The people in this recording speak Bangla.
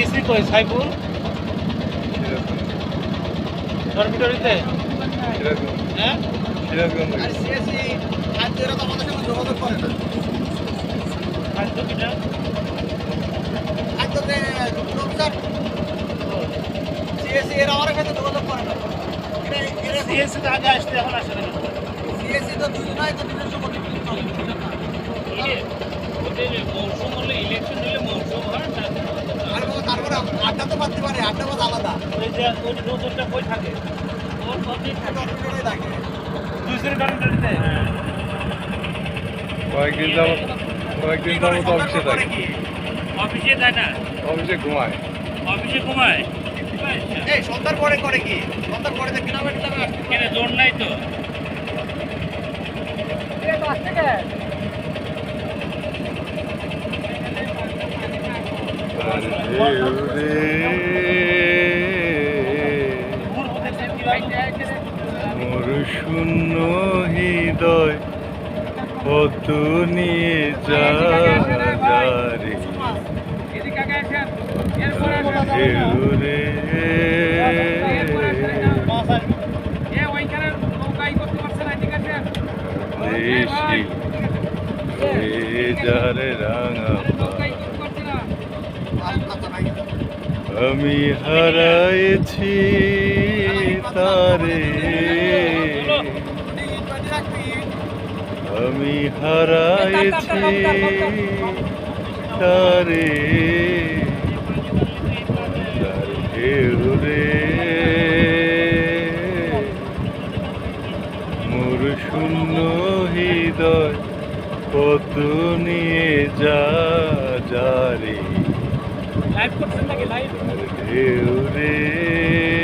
কই সাইফুল ডরমিটরিতে হ্যাঁ আর সিএসি খাদ্য এরা তো আমাদের সঙ্গে যোগাযোগ করে না। খাদ্য কিনা? খাদ্যতে রমজান সিএসি এরা আমার সাথে যোগাযোগ করে না। এরা সিএসসি তে আগে আসতে এখন আসে না সিএসি তো দুজনাই তো নিজস্ব মোটিভেশন চলে না মৌসুম হলে ইলেকশন হলে মৌসুম হয় আর বাবা তারপরে আড্ডা তো পারতে পারে আড্ডা বাদ আলাদা। ওই যে ওই নতুনটা কই থাকে ওর কতই থাকে ডরমিটরি থাকে। কয়েকদিন যাবত কয়েকদিন যাবত অফিসে যায় না? অফিসে ঘুমায়। অফিসে ঘুমায়? এই সন্ধ্যার পরে করে কি? সন্ধ্যার পরে তো কিনা বেটি কেন জোর নাই তো। ঢেউ রে মোর শূন্য হৃদয় কত নিয়ে যা দেশি যারে রাঙা আমি হারাইছি তারে। আমি হারাইছি তারে। রে শূন্য হৃদয় কত নিয়ে যা যা রে। লাইভ করছেন নাকি লাইভ ঢেউ রে